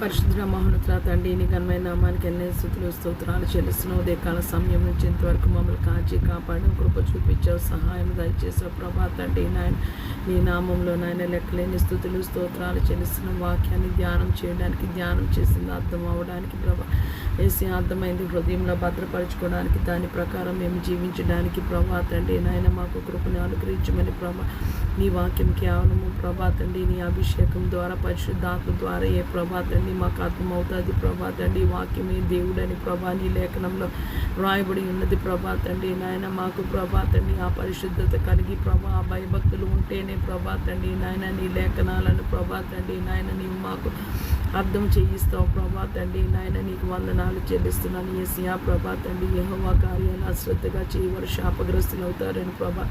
పరిశుద్ధ మహోన్నతుల తండ్రి నీ ఘనమైన నామానికి ఎన్నో స్థుతులు స్తోత్రాలు చెల్లిస్తున్నావు. ఉదయకాల సమయం నుంచి ఇంతవరకు మమ్మల్ని కాచి కాపాడడం కృప చూపించావు. సహాయం దయచేసావు. ప్రభా తండ్రి నాయన నీ నామంలో నాయన లెక్కలేని స్థుతులు స్తోత్రాలు చెల్లిస్తున్న వాక్యాన్ని ధ్యానం చేయడానికి ధ్యానం చేసింది అర్థం అవ్వడానికి ప్రభా. వేసి అర్థమైంది. హృదయంలో భద్రపరచుకోవడానికి దాని ప్రకారం మేము జీవించడానికి ప్రభా తండ్రి నాయన మాకు కృపను అనుగ్రహించమని ప్రభా. నీ వాక్యం కేవలము ప్రభా తండ్రి నీ అభిషేకం ద్వారా పరిశుద్ధాత్మ ద్వారా ఏ ప్రభా తండ్రి మాకు అర్థమవుతుంది ప్రభా తండ్రి. వాక్యమే దేవుడని ప్రభా నీ లేఖనంలో రాయబడి ఉన్నది ప్రభా తండ్రి. నాయన మాకు ప్రభా తండ్రి ఆ పరిశుద్ధత కలిగి ప్రభా ఆ భయభక్తులు ఉంటేనే ప్రభా తండ్రి. నాయన నీ లేఖనాలను ప్రభా తండ్రి. నాయన నీవు మాకు అర్థం చేయిస్తావు ప్రభా తండ్రి. నాయన నీకు వందనాలు చెల్లిస్తున్నాను. ఏసియా ప్రభా తండ్రి యెహోవా కార్యాలు అశ్రద్ధగా చేయవారు శాపగ్రస్తులు అవుతారని ప్రభా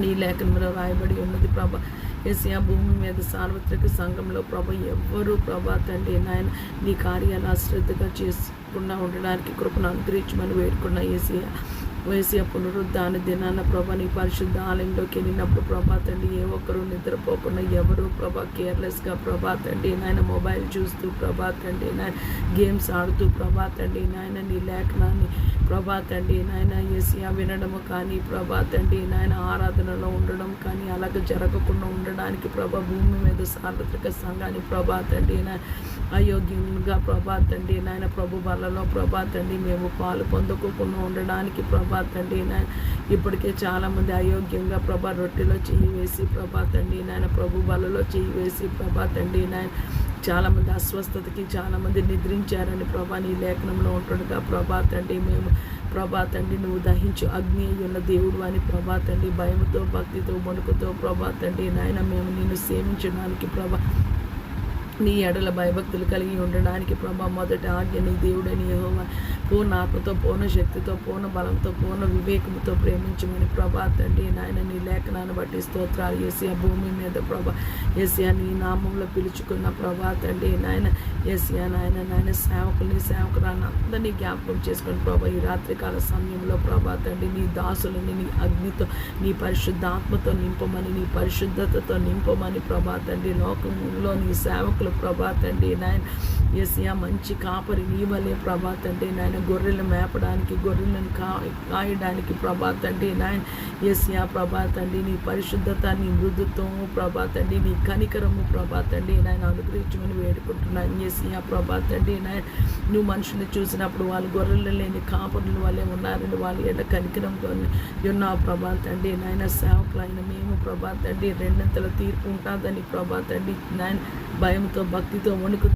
నీ లేఖనంలో రాయబడి ఉన్నది ప్రభా. ఏసియా భూమి మీద సార్వత్రిక సంఘంలో ప్రభ ఎవ్వరూ ప్రభా తండ్రి నాయన నీ కార్యాలు అశ్రద్ధగా చేసుకుండా ఉండడానికి కృపను అనుగ్రహించమని వేడుకున్న ఏసియా వేసే పునరుద్ధాన దినాన ప్రభా నీ పరిశుద్ధ ఆలయంలోకి వెళ్ళినప్పుడు ప్రభా తండ్రి ఏ ఒక్కరు నిద్రపోకుండా ఎవరు ప్రభా కేర్లెస్గా ప్రభా తండ్రి నాయన మొబైల్ చూస్తూ ప్రభా తండ్రి నాయన గేమ్స్ ఆడుతూ ప్రభా తండ్రి నాయన నీ లేఖనాన్ని ప్రభా తండ్రి నాయన ఏసియా వినడము కానీ ప్రభా తండ్రి నాయన ఆరాధనలో ఉండడం కానీ అలాగ జరగకుండా ఉండడానికి ప్రభా భూమి మీద సార్వత్రిక సంఘాన్ని ప్రభా తండ్రి నాయన అయోగ్యంగా ప్రభా తండ్రి నాయన ప్రభు బలలో ప్రభా తండ్రి మేము పాలు పొందుకోకుండా ఉండడానికి ప్రభా తండ్రి నాయన ఇప్పటికే చాలామంది అయోగ్యంగా ప్రభా రొట్టెలో చేయి వేసి ప్రభా తండ్రి నాయన ప్రభు బలలో చేయి వేసి ప్రభా తండ్రి నాయన చాలామంది అస్వస్థతకి చాలామంది నిద్రించారని ప్రభా నీ లేఖనంలో ఉంటుండగా ప్రభా తండ్రి మేము ప్రభా తండ్రి నువ్వు దహించు అగ్ని ఉన్న దేవుడు అని ప్రభా తండ్రి భయంతో భక్తితో వణుకుతో ప్రభా తండ్రి నాయన మేము నిన్ను సేవించడానికి ప్రభా నీ ఎడల భయభక్తులు కలిగి ఉండడానికి ప్రభా మొదటి ఆజ్ఞ నీ దేవుడని యహోవ పూర్ణ ఆత్మతో పూర్ణ శక్తితో పూర్ణ బలంతో పూర్ణ వివేకంతో ప్రేమించమని ప్రభా తండ్రి నాయన నీ లేఖనాన్ని బట్టి స్తోత్రాలు ఏసియా భూమి మీద ప్రభా ఏసియా నీ నామంలో పిలుచుకున్న ప్రభా తండ్రి నాయన ఏసియా నాయన నాయన సేవకుల్ని సేవకురాన్ని అందరినీ జ్ఞాపకం చేసుకుని ప్రభా ఈ రాత్రికాల సమయంలో ప్రభా తండ్రి నీ దాసులని నీ అగ్నితో నీ పరిశుద్ధాత్మతో నింపమని నీ పరిశుద్ధతతో నింపమని ప్రభా తండ్రి లోకంలో నీ సేవకులు ప్రభా తండ్రి నాయన ఏసియా మంచి కాపరి నీవలే ప్రభా తండ్రి నాయన గొర్రెలు మేపడానికి గొర్రెలను కా కాయడానికి ప్రభా తండ్రి నాయన ఎస్యా ప్రభా తండ్రి నీ పరిశుద్ధత నీ మృదుత్వము ప్రభా తండ్రి నీ కనికరము ప్రభా తండ్రి నాయన అనుగ్రహించమని వేడుకుంటున్నాను. ఎస్యా ప్రభా తండ్రి నాయన నువ్వు మనుషుల్ని చూసినప్పుడు వాళ్ళు గొర్రెలు లేని కాపరులు వాళ్ళే ఉన్నారని వాళ్ళ ఎడ కనికరంతో ఉన్నావు ప్రభా తండ్రి. నాయన సేవకులైన మేము ప్రభా తండ్రి రెండంతల తీర్పు ఉంటుందని ప్రభా తండ్రి. నాయన భయంతో భక్తితో వణుకు